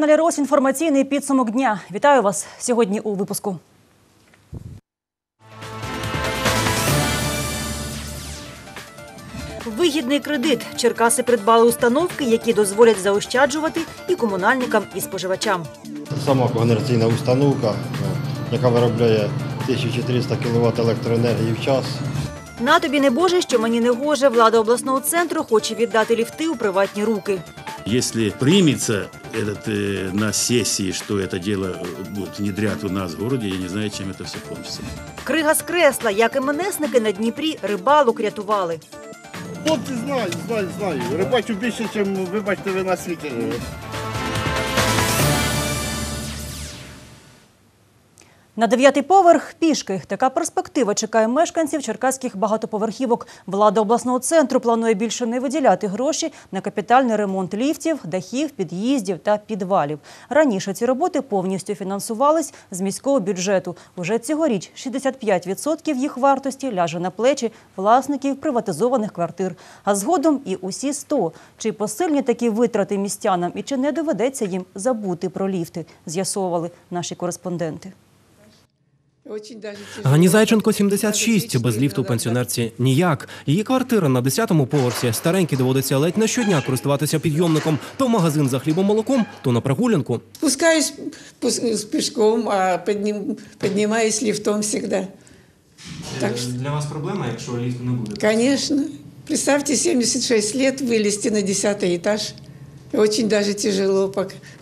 На телеканалі Рос інформаційний підсумок дня. Вітаю вас сьогодні у випуску. Вигідний кредит. Черкаси придбали установки, які дозволять заощаджувати і комунальникам, і споживачам. Сама когенераційна установка, ну, яка виробляє 1400 кВт електроенергії в час. На тобі не боже, що мені не гоже. Влада обласного центру хоче віддати ліфти у приватні руки. Если примется этот, э, на сессии, что это дело э, будет внедрять у нас в городе, я не знаю, чем это все кончится. Крига з кресла, як і менесники на Дніпрі рибалок рятували. Хлопці знаю, знаю, знаю. Рибачу більше, ніж вибачте ви на світі. На дев'ятий поверх пішки. Така перспектива чекає мешканців черкаських багатоповерхівок. Влада обласного центру планує більше не виділяти гроші на капітальний ремонт ліфтів, дахів, під'їздів та підвалів. Раніше ці роботи повністю фінансувались з міського бюджету. Уже цьогоріч 65% їх вартості ляже на плечі власників приватизованих квартир. А згодом і усі 100. Чи посильні такі витрати містянам і чи не доведеться їм забути про ліфти, з'ясовували наші кореспонденти. Гані Зайченко 76, без ліфту пенсіонерці ніяк. Її квартира на 10-му поверсі. Старенькі доводиться ледь не щодня користуватися підйомником то в магазин за хлібом молоком, то на прогулянку. Спускаюсь пус- с пешком, а подним, поднимаюсь лифтом всегда. Так что, Для вас проблема, якщо ліфту не буде? конечно. Представьте, 76 лет вылезти на 10 этаж. Очень даже тяжело.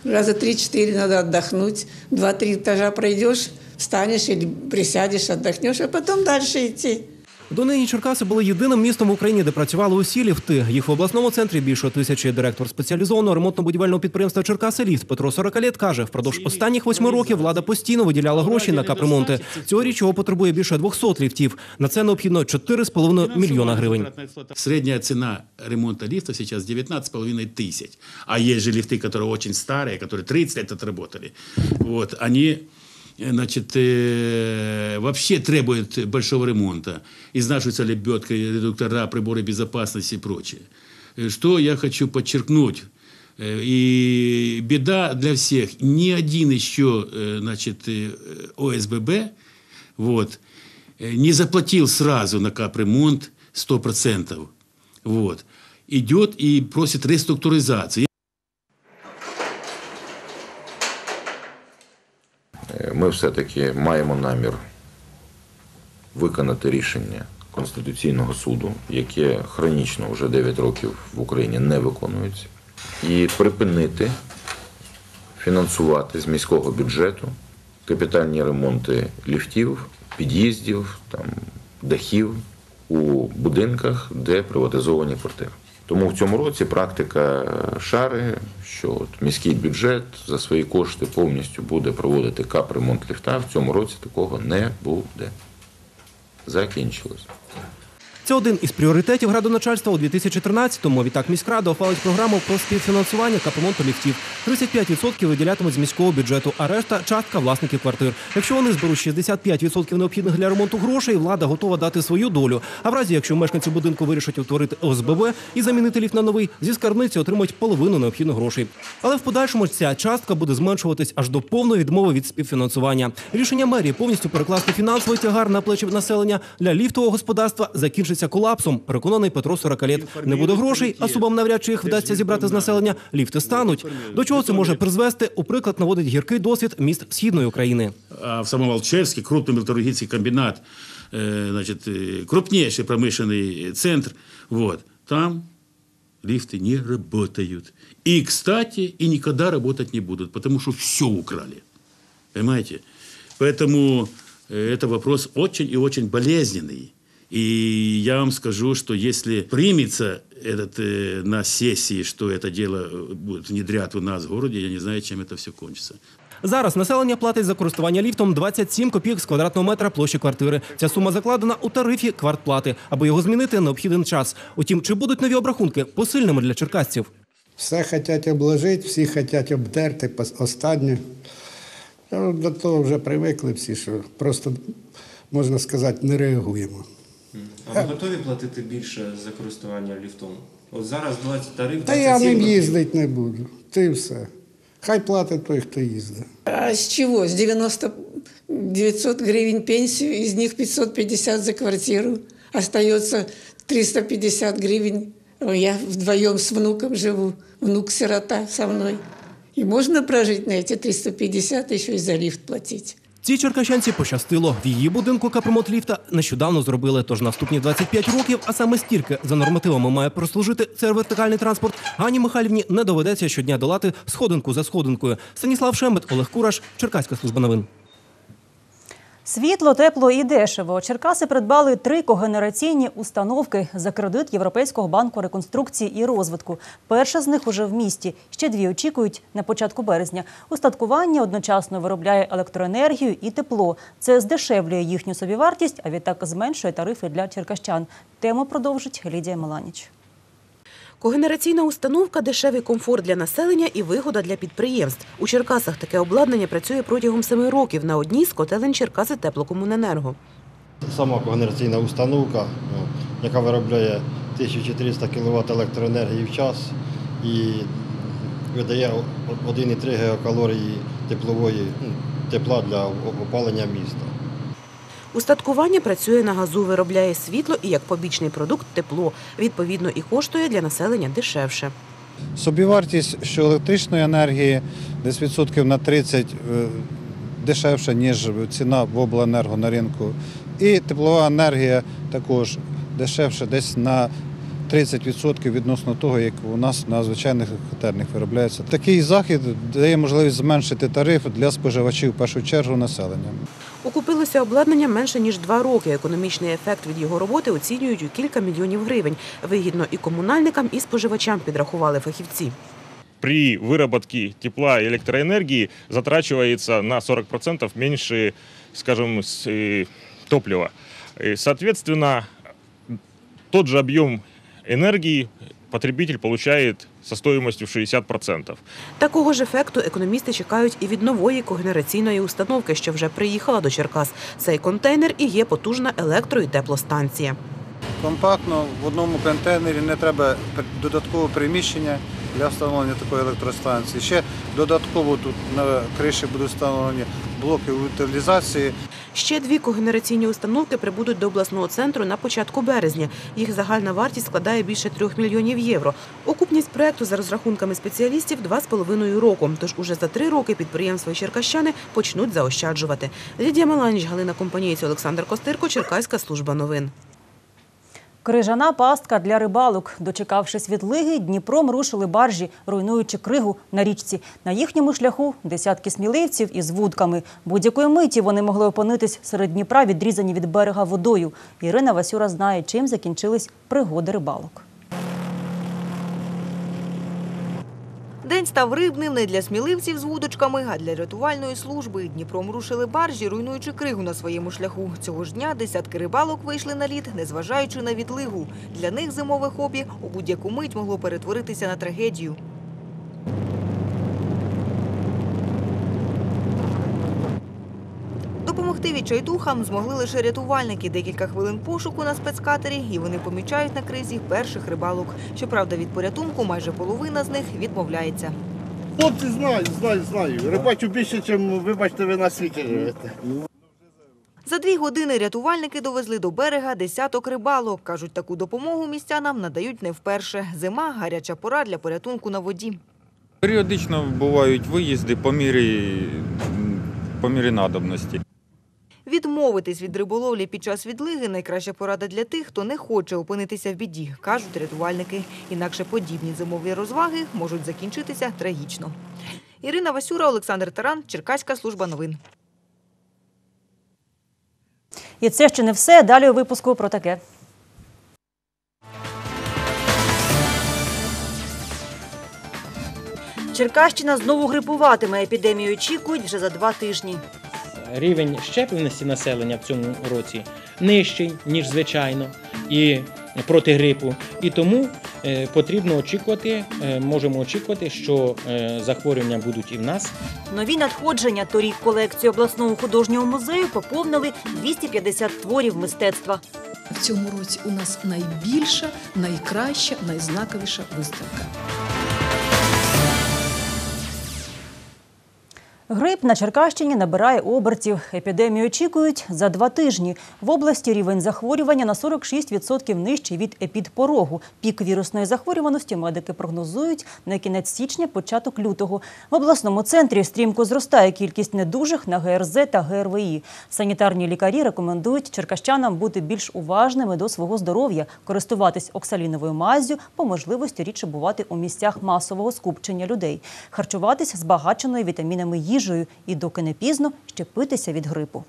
Раза 3-4 надо отдохнуть. Два-три этажа пройдешь, встанешь или присядешь, отдохнешь, а потом дальше идти. Донині Черкаси були єдиним містом в Україні, де працювали усі ліфти. Їх в обласному центрі більше тисячі. Директор спеціалізованого ремонтно-будівельного підприємства Черкаси Ліфт Петро Сорокалєт каже, впродовж останніх восьми років влада постійно виділяла гроші на капремонти. Цьогоріч його потребує більше 200 ліфтів. На це необхідно 4,5 мільйона гривень. Средняя цена ремонта лифта сейчас 19,5 тысяч. А есть же лифты, которые очень старые, которые 30 лет отработали. Вот, они э, значит, э, вообще требуют большого ремонта. Изнашиваются лебедка, редуктора, приборы безопасности и прочее. Э, Что я хочу подчеркнуть. Э, И беда для всех. Ни один еще значит, ОСББ вот, не заплатил сразу на капремонт 100%. Вот. Идет и просит реструктуризации. Ми все-таки маємо намір виконати рішення Конституційного суду, яке хронічно вже 9 років в Україні не виконується, і припинити фінансувати з міського бюджету капітальні ремонти ліфтів, під'їздів, там, дахів у будинках, де приватизовані квартири. Тому в цьому році практика шари, що от міський бюджет за свої кошти повністю буде проводити капремонт ліфта. В цьому році такого не буде. Закінчилось. Це один із пріоритетів градоначальства у 2013-му. Відтак міськрада ухвалить програму про співфінансування капремонту ліфтів. 35% виділятимуть з міського бюджету, а решта частка власників квартир. Якщо вони зберуть 65% необхідних для ремонту грошей, влада готова дати свою долю. А в разі, якщо мешканці будинку вирішать утворити ОСББ і замінити ліфт на новий, зі скарбниці отримують половину необхідних грошей. Але в подальшому ця частка буде зменшуватись аж до повної відмови від співфінансування. Рішення мерії повністю перекласти фінансовий тягар на плечі населення для ліфтового господарства закінчиться колапсом. Переконаний Петро Сорокалєт. Не буде грошей, а субам навряд чи їх вдасться зібрати з населення. Ліфти стануть. До чого це може призвести? У приклад наводить гіркий досвід міст східної України. А в самом Алчевске крупный металлургический комбинат, э, значит, э, крупнейший промышленный центр, вот, там лифты не работают. И, кстати, и никогда работать не будут, потому что все украли. Понимаете? Поэтому э, это вопрос очень и очень болезненный. И я вам скажу, что если примется этот, э, на сессии, что это дело э, будет внедрять у нас в городе, я не знаю, чем это все кончится. Зараз населення платить за користування ліфтом 27 копійок з квадратного метра площі квартири. Ця сума закладена у тарифі квартплати. Аби його змінити, необхіден час. Утім, чи будуть нові обрахунки посильними для черкасців? Все хочуть обложити, всі хочуть обдерти пос- останнє. Ну, До того вже привикли всі, що просто, можна сказати, не реагуємо. А ви готові платити більше за користування ліфтом? От зараз 20 тариф. Та я 27 ним років. їздити не буду. Ти все. Хай платить той, хто їздить. А с чего? С 90 900 гривен пенсию, из них 550 за квартиру. Остается 350 гривен. Я вдвоем с внуком живу. Внук-сирота со мной. И можно прожить на эти 350, еще и за лифт платить. Цій черкащанці пощастило. В її будинку капремонт ліфта нещодавно зробили. Тож наступні 25 років, а саме стільки за нормативами має прослужити цей вертикальний транспорт. Гані Михайлівні не доведеться щодня долати сходинку за сходинкою. Станіслав Шемет, Олег Кураш, Черкаська служба новин. Світло, тепло і дешево. Черкаси придбали три когенераційні установки за кредит Європейського банку реконструкції і розвитку. Перша з них уже в місті. Ще дві очікують на початку березня. Устаткування одночасно виробляє електроенергію і тепло. Це здешевлює їхню собівартість, а відтак зменшує тарифи для черкащан. Тему продовжить Лідія Маланіч. Когенераційна установка дешевий комфорт для населення і вигода для підприємств. У Черкасах таке обладнання працює протягом семи років на одній з котелень Черкаси теплокомуненерго. Сама когенераційна установка, ну, яка виробляє 1400 кВт електроенергії в час і видає 1,3 гігакалорії теплової ну, тепла для опалення міста. Устаткування працює на газу, виробляє світло і як побічний продукт тепло. Відповідно, і коштує для населення дешевше. Собівартість що електричної енергії десь відсотків на 30 е, дешевша, ніж ціна в обленерго на ринку. І теплова енергія також дешевша, десь на 30% відносно того, як у нас на звичайних котельних виробляється. Такий захід дає можливість зменшити тариф для споживачів в першу чергу населення. Окупилося обладнання менше ніж два роки. Економічний ефект від його роботи оцінюють у кілька мільйонів гривень. Вигідно і комунальникам, і споживачам підрахували фахівці. при выработке тепла и электроэнергии затрачивается на 40% меньше, скажем, с- э, топлива. И, Соответственно, тот же объем энергии потребитель получает со стоимостью в 60%. Такого ж ефекту економісти чекають і від нової когенераційної установки, що вже приїхала до Черкас. Цей контейнер і є потужна електро- і теплостанція. Компактно в одному контейнері не треба додаткового приміщення для встановлення такої електростанції. Ще додатково тут на криші будуть встановлені блоки утилізації. Ще дві когенераційні установки прибудуть до обласного центру на початку березня. Їх загальна вартість складає більше трьох мільйонів євро. Окупність проекту за розрахунками спеціалістів два з половиною року. Тож уже за три роки підприємства черкащани почнуть заощаджувати. Лідія Меланіч, Галина Компанієць, Олександр Костирко, Черкаська служба новин. Крижана пастка для рибалок. Дочекавшись від лиги, Дніпром рушили баржі, руйнуючи кригу на річці. На їхньому шляху десятки сміливців із вудками. Будь-якої миті вони могли опинитись серед Дніпра, відрізані від берега водою. Ірина Васюра знає, чим закінчились пригоди рибалок. День став рибним не для сміливців з вудочками, а для рятувальної служби. Дніпром рушили баржі, руйнуючи кригу на своєму шляху. Цього ж дня десятки рибалок вийшли на лід, незважаючи на відлигу. Для них зимове хобі у будь-яку мить могло перетворитися на трагедію. Допомогти відчайдухам змогли лише рятувальники. Декілька хвилин пошуку на спецкатері, і вони помічають на кризі перших рибалок. Щоправда, від порятунку майже половина з них відмовляється. Хлопці знаю, знаю, знаю. Рибачу більше, ніж вибачте, ви на світі живете. За дві години рятувальники довезли до берега десяток рибалок. Кажуть, таку допомогу містянам надають не вперше. Зима – гаряча пора для порятунку на воді. Періодично бувають виїзди по мірі, по мірі надобності. Відмовитись від риболовлі під час відлиги – найкраща порада для тих, хто не хоче опинитися в біді, кажуть рятувальники. Інакше подібні зимові розваги можуть закінчитися трагічно. Ірина Васюра, Олександр Таран, Черкаська служба новин. І це ще не все. Далі у випуску про таке. Черкащина знову грипуватиме. Епідемію очікують вже за два тижні. Рівень щепленості населення в цьому році нижчий, ніж звичайно, і проти грипу. І тому е, потрібно очікувати, е, можемо очікувати, що е, захворювання будуть і в нас. Нові надходження торік колекцію обласного художнього музею поповнили 250 творів мистецтва. В цьому році у нас найбільша, найкраща, найзнаковіша виставка. Грип на Черкащині набирає обертів. Епідемію очікують за два тижні. В області рівень захворювання на 46% нижчий від епідпорогу. Пік вірусної захворюваності медики прогнозують на кінець січня, початок лютого. В обласному центрі стрімко зростає кількість недужих на ГРЗ та ГРВІ. Санітарні лікарі рекомендують черкащанам бути більш уважними до свого здоров'я, користуватись оксаліновою маззю, по можливості рідше бувати у місцях масового скупчення людей, харчуватись збагаченою вітамінами їжею і, доки не пізно, щепитися від грипу.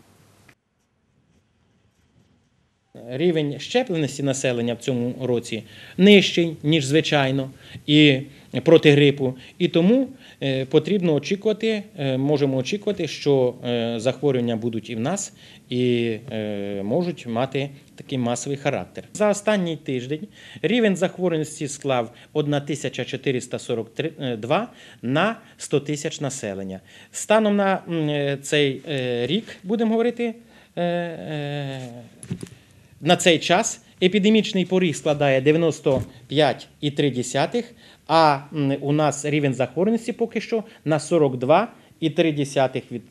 Рівень щепленості населення в цьому році нижчий, ніж звичайно, і проти грипу. І тому е, потрібно очікувати, е, можемо очікувати, що е, захворювання будуть і в нас, і е, можуть мати такий масовий характер. За останній тиждень рівень захворюваності склав 1442 на 100 тисяч населення. Станом на е, цей е, рік, будемо говорити, е, е, на цей час епідемічний поріг складає 95,3, а у нас рівень захворюваності поки що на 42 і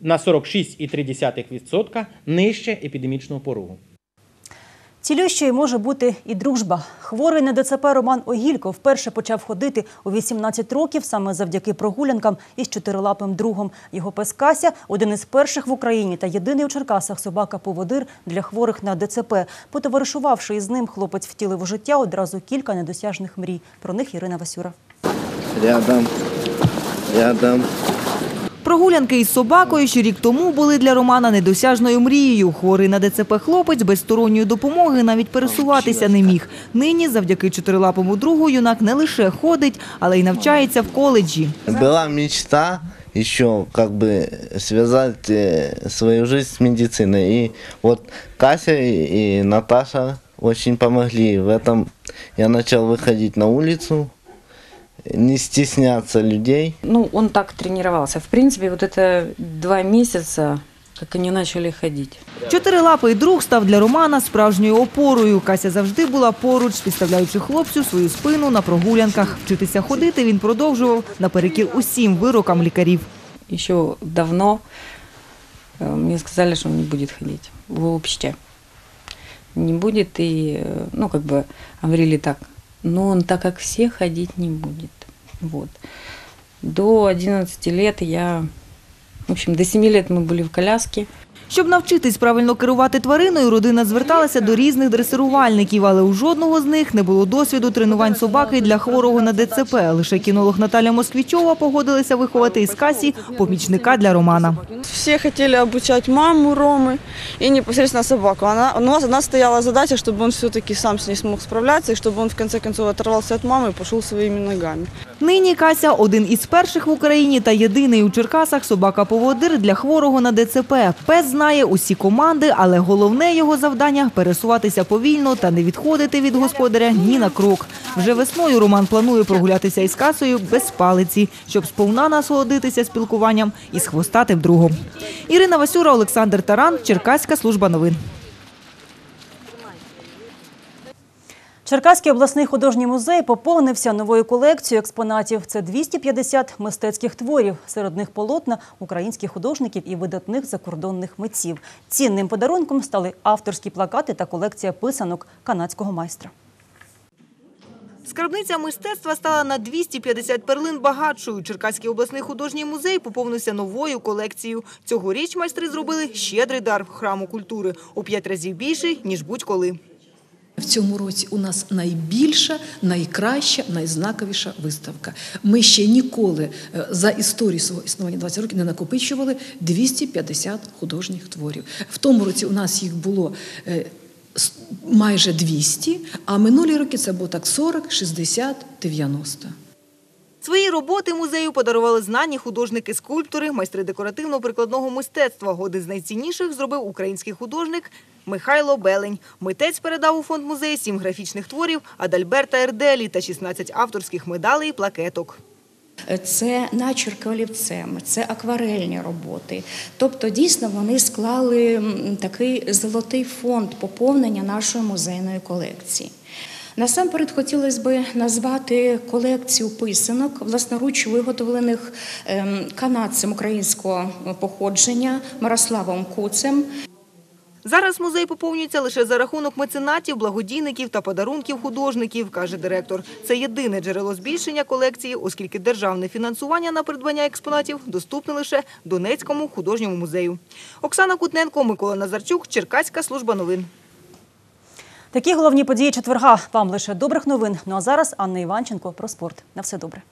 на 46,3% нижче епідемічного порогу. Цілющою може бути і дружба. Хворий на ДЦП Роман Огілько вперше почав ходити у 18 років саме завдяки прогулянкам із чотирилапим другом. Його пес Кася – один із перших в Україні та єдиний у Черкасах собака-поводир для хворих на ДЦП. Потоваришувавши із ним, хлопець втілив у життя одразу кілька недосяжних мрій. Про них Ірина Васюра. Рядом. Рядом. Прогулянки із собакою ще рік тому були для Романа недосяжною мрією. Хворий на ДЦП хлопець без сторонньої допомоги навіть пересуватися не міг. Нині, завдяки чотирилапому другу, юнак не лише ходить, але й навчається в коледжі. Была мечта еще как бы связать э, свою жизнь с медициной. И вот Кася и и Наташа очень помогли. В этом я начал выходить на улицу, не стесняться людей. Ну, он так тренировался. В принципе, вот это два месяца, как они начали ходить. Чотирилапий друг став для Романа справжньою опорою. Кася завжди була поруч, підставляючи хлопцю свою спину на прогулянках. Вчитися ходити він продовжував наперекір усім вирокам лікарів. Еще давно э, мне сказали, что он не будет ходить. Вообще. Не будет. И, э, ну, как бы говорили так, но он так, как все, ходить не будет. Вот. До 11 лет я... В общем, до 7 лет мы были в коляске. Щоб навчитись правильно керувати твариною, родина зверталася до різних дресирувальників, але у жодного з них не було досвіду тренувань собаки для хворого на ДЦП. Лише кінолог Наталя Москвічова погодилася виховати із Касі помічника для Романа. Все хотели обучать маму Ромы и непосредственно собаку. Она, у нас одна стояла задача, чтобы он все-таки сам с ней смог справляться, и чтобы он в конце концов оторвался от мамы и пошел своими ногами. Нині Кася – один із перших в Україні та єдиний у Черкасах собака-поводир для хворого на ДЦП. Пес знає усі команди, але головне його завдання – пересуватися повільно та не відходити від господаря ні на крок. Вже весною Роман планує прогулятися із Касою без палиці, щоб сповна насолодитися спілкуванням із хвостатим другом. Ірина Васюра, Олександр Таран, Черкаська служба новин. Черкаський обласний художній музей поповнився новою колекцією експонатів. Це 250 мистецьких творів. Серед них полотна українських художників і видатних закордонних митців. Цінним подарунком стали авторські плакати та колекція писанок канадського майстра. Скарбниця мистецтва стала на 250 перлин багатшою. Черкаський обласний художній музей поповнився новою колекцією. Цьогоріч майстри зробили щедрий дар храму культури у п'ять разів більший, ніж будь-коли. В цьому році у нас найбільша, найкраща, найзнаковіша виставка. Ми ще ніколи е, за історію свого існування 20 років не накопичували 250 художніх творів. В тому році у нас їх було е, майже 200, а минулі роки це було так 40, 60, 90. Свої роботи музею подарували знані художники скульптори, майстри декоративно-прикладного мистецтва. Один з найцінніших зробив український художник Михайло Белень. Митець передав у фонд музею сім графічних творів Адальберта Ерделі та 16 авторських медалей і плакеток. Це начерки олівцем, це акварельні роботи. Тобто, дійсно, вони склали такий золотий фонд поповнення нашої музейної колекції. Насамперед хотілося б назвати колекцію писанок, власноруч виготовлених ем, канадцем українського походження Мирославом Куцем. Зараз музей поповнюється лише за рахунок меценатів, благодійників та подарунків художників, каже директор. Це єдине джерело збільшення колекції, оскільки державне фінансування на придбання експонатів доступне лише Донецькому художньому музею. Оксана Кутненко, Микола Назарчук, Черкаська служба новин. Такі головні події четверга. Вам лише добрих новин. Ну а зараз Анна Іванченко про спорт. На все добре.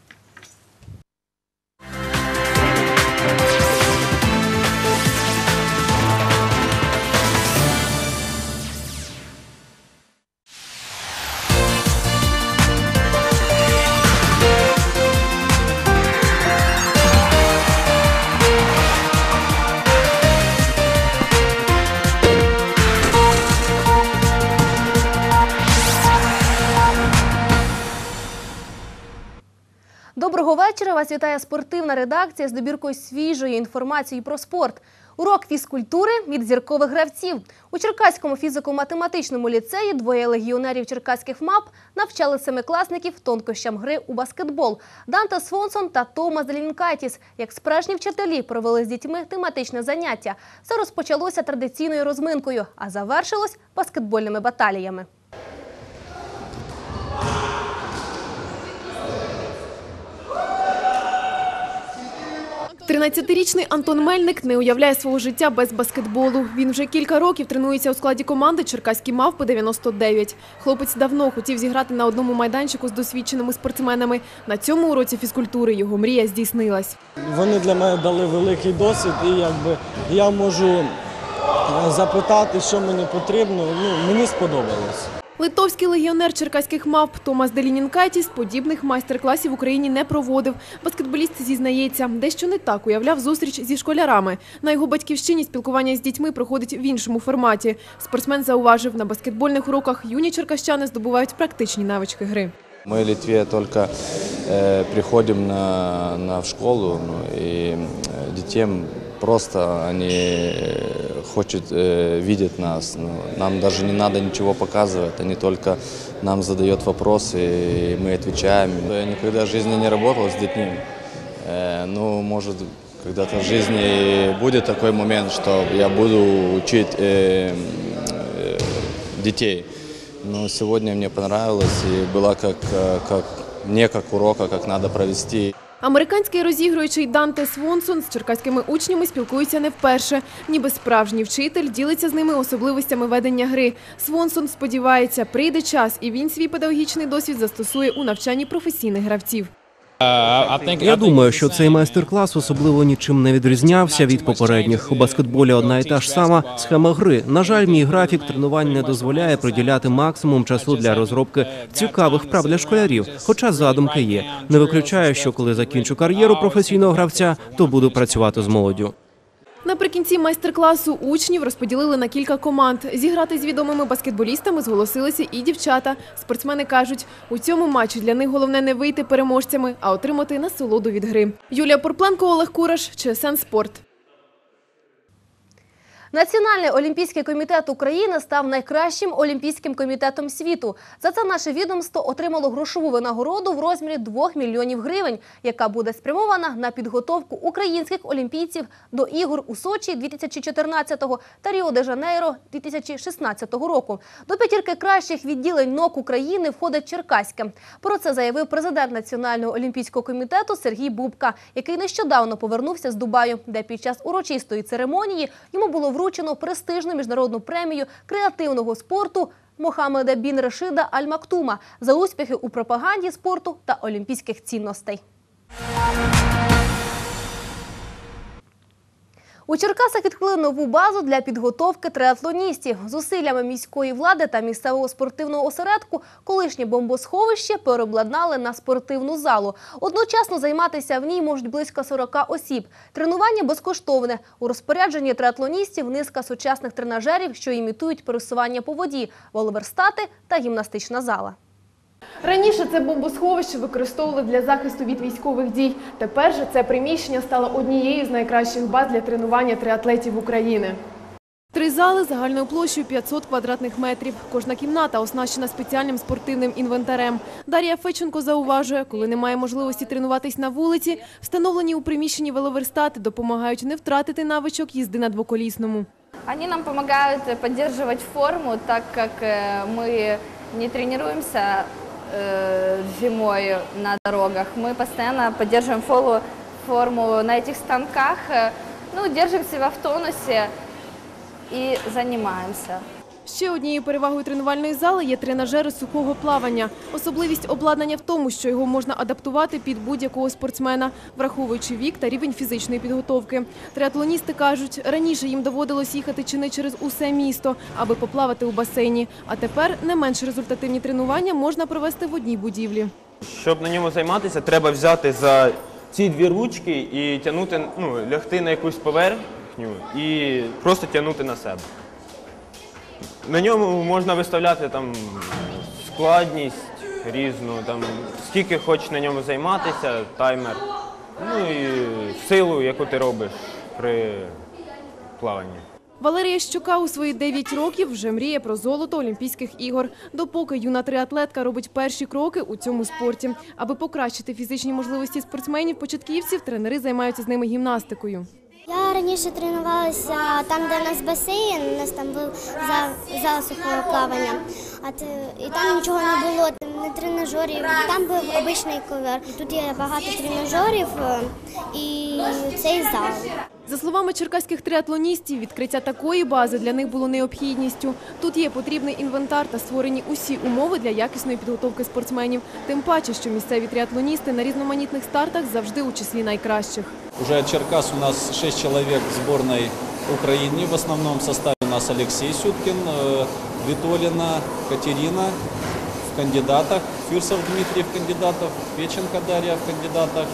Вечора. Вас вітає спортивна редакція з добіркою свіжої інформації про спорт. Урок фізкультури від зіркових гравців. У Черкаському фізико-математичному ліцеї двоє легіонерів черкаських МАП навчали семикласників тонкощам гри у баскетбол. Данте Свонсон та Томас Лінкайтіс, як справжні вчителі, провели з дітьми тематичне заняття. Все розпочалося традиційною розминкою, а завершилось баскетбольними баталіями. 13-річний Антон Мельник не уявляє свого життя без баскетболу. Він вже кілька років тренується у складі команди Черкаські мавпи 99. Хлопець давно хотів зіграти на одному майданчику з досвідченими спортсменами. На цьому уроці фізкультури його мрія здійснилась. Вони для мене дали великий досвід, і я можу е, запитати, що мені потрібно. Ну мені сподобалось. Литовський легіонер черкаських мавп Томас Делінінкайтіс подібних майстер-класів в Україні не проводив. Баскетболіст зізнається, дещо не так уявляв зустріч зі школярами. На його батьківщині спілкування з дітьми проходить в іншому форматі. Спортсмен зауважив, на баскетбольних уроках юні черкащани здобувають практичні навички гри. Мы в Литве только э, приходим на, на в школу, ну, и э, детям просто они э, хотят э, видеть нас. Ну, нам даже не надо ничего показывать, они только нам задают вопросы, и мы отвечаем. Я никогда в жизни не работал с детьми. Э, ну, может, когда-то в жизни будет такой момент, что я буду учить э, э, детей. Но сегодня мне понравилось и было как, э, как не как урока, как надо провести. Американський розігруючий Данте Свонсон з черкаськими учнями спілкується не вперше. Ніби справжній вчитель ділиться з ними особливостями ведення гри. Свонсон сподівається, прийде час, і він свій педагогічний досвід застосує у навчанні професійних гравців. Я думаю, що цей майстер-клас особливо нічим не відрізнявся від попередніх. У баскетболі одна і та ж сама схема гри. На жаль, мій графік тренувань не дозволяє приділяти максимум часу для розробки цікавих вправ для школярів. Хоча задумки є. Не виключаю, що коли закінчу кар'єру професійного гравця, то буду працювати з молоддю. Наприкінці майстер-класу учнів розподілили на кілька команд. Зіграти з відомими баскетболістами зголосилися і дівчата. Спортсмени кажуть, у цьому матчі для них головне не вийти переможцями, а отримати насолоду від гри. Юлія Порпленко, Олег Кураш, ЧСН Спорт. Національний олімпійський комітет України став найкращим олімпійським комітетом світу. За це наше відомство отримало грошову винагороду в розмірі 2 мільйонів гривень, яка буде спрямована на підготовку українських олімпійців до ігор у Сочі 2014 та Ріо-де-Жанейро 2016 року. До п'ятірки кращих відділень НОК України входить Черкаське. Про це заявив президент Національного олімпійського комітету Сергій Бубка, який нещодавно повернувся з Дубаю, де під час урочистої церемонії йому було вручено престижну міжнародну премію креативного спорту Мохамеда Бін Решида Аль Мактума за успіхи у пропаганді спорту та олімпійських цінностей. У Черкасах відкрили нову базу для підготовки триатлоністів. Зусиллями міської влади та місцевого спортивного осередку колишнє бомбосховище переобладнали на спортивну залу. Одночасно займатися в ній можуть близько 40 осіб. Тренування безкоштовне. У розпорядженні триатлоністів низка сучасних тренажерів, що імітують пересування по воді, воловерстати та гімнастична зала. Раніше це бомбосховище використовували для захисту від військових дій. Тепер же це приміщення стало однією з найкращих баз для тренування триатлетів України. Чотири зали загальною площею 500 квадратних метрів. Кожна кімната оснащена спеціальним спортивним інвентарем. Дар'я Феченко зауважує, коли немає можливості тренуватись на вулиці, встановлені у приміщенні веловерстати допомагають не втратити навичок їзди на двоколісному. Они нам помогают э, поддерживать форму, так как э, мы не тренируемся э, зимой на дорогах. Мы постоянно поддерживаем фолу- форму на этих станках, э, ну, держим себя в тонусе и занимаемся. Ще однією перевагою тренувальної зали є тренажери сухого плавання. Особливість обладнання в тому, що його можна адаптувати під будь-якого спортсмена, враховуючи вік та рівень фізичної підготовки. Триатлоністи кажуть, раніше їм доводилось їхати чи не через усе місто, аби поплавати у басейні. А тепер не менш результативні тренування можна провести в одній будівлі. Щоб на ньому займатися, треба взяти за ці дві ручки і тягнути, ну, лягти на якусь поверхню і просто тягнути на себе. На ньому можна виставляти там складність різну, там, скільки хочеш на ньому займатися, таймер, ну і силу, яку ти робиш при плаванні. Валерія Щука у свої 9 років вже мріє про золото Олімпійських ігор. Допоки юна триатлетка робить перші кроки у цьому спорті. Аби покращити фізичні можливості спортсменів, початківців, тренери займаються з ними гімнастикою. Я раніше тренувалася там, де у нас басейн, у нас там був зал, сухого плавання, а і там нічого не було, не тренажерів, там був обичний ковер. Тут є багато тренажерів е, і цей зал. За словами черкаських триатлоністів, відкриття такої бази для них було необхідністю. Тут є потрібний інвентар та створені усі умови для якісної підготовки спортсменів. Тим паче, що місцеві триатлоністи на різноманітних стартах завжди у числі найкращих. Уже Черкас у нас 6 человек в сборной Украины. В основном составе у нас Алексей Сюткин, э, Витолина, Катерина в кандидатах, Фюрсов Дмитрий в кандидатах, Печенко Дарья в кандидатах.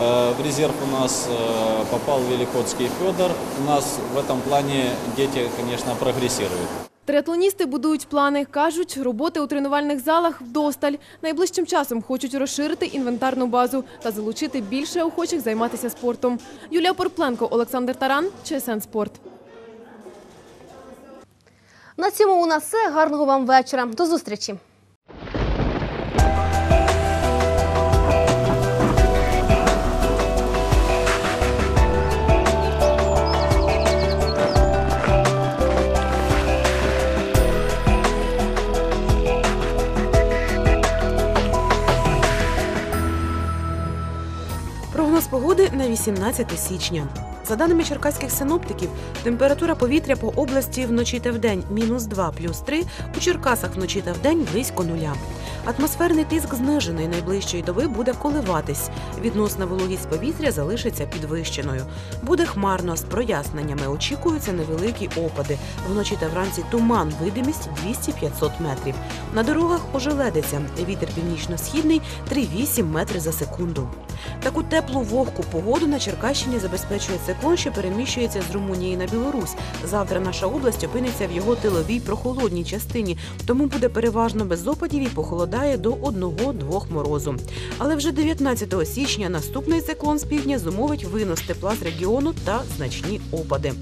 Э, В резерв у нас э, попал Великотский Федор. У нас в этом плане дети, конечно, прогрессируют. Триатлоністи будують плани. Кажуть, роботи у тренувальних залах вдосталь. Найближчим часом хочуть розширити інвентарну базу та залучити більше охочих займатися спортом. Юлія Порпленко, Олександр Таран, ЧСН Спорт. На цьому у нас все. Гарного вам вечора. До зустрічі. Погоди на 18 січня. За даними черкаських синоптиків, температура повітря по області вночі та вдень мінус 2 плюс 3, у Черкасах вночі та вдень близько нуля. Атмосферний тиск знижений найближчої доби буде коливатись. Відносна вологість повітря залишиться підвищеною. Буде хмарно з проясненнями. Очікуються невеликі опади. Вночі та вранці туман, видимість 200-500 метрів. На дорогах ожеледиться. Вітер північно-східний 3,8 метри за секунду. Таку теплу вогку погоду на Черкащині забезпечує циклон, що переміщується з Румунії на Білорусь. Завтра наша область опиниться в його тиловій прохолодній частині, тому буде переважно без опадів і похолодає до 1-2 морозу. Але вже 19 січня наступний циклон з півдня зумовить винос тепла з регіону та значні опади.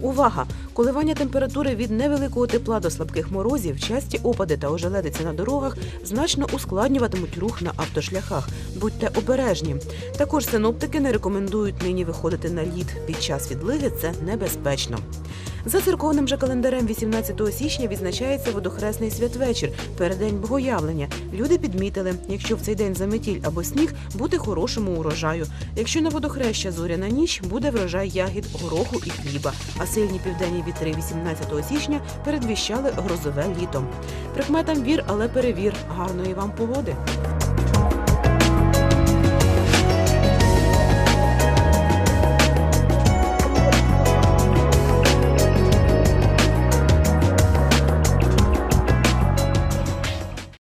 Увага! Коливання температури від невеликого тепла до слабких морозів, часті опади та ожеледиці на дорогах значно ускладнюватимуть рух на автошляхах. Будьте обережні. Також синоптики не рекомендують нині виходити на лід. Під час відлиги це небезпечно. За церковним же календарем 18 січня відзначається водохресний святвечір, переддень богоявлення. Люди підмітили, якщо в цей день заметіль або сніг, буде хорошому урожаю. Якщо на водохреща зоряна ніч, буде врожай ягід, гороху і хліба. А сильні південні вітри 18 січня передвіщали грозове літо. Прикметам вір, але перевір. Гарної вам погоди.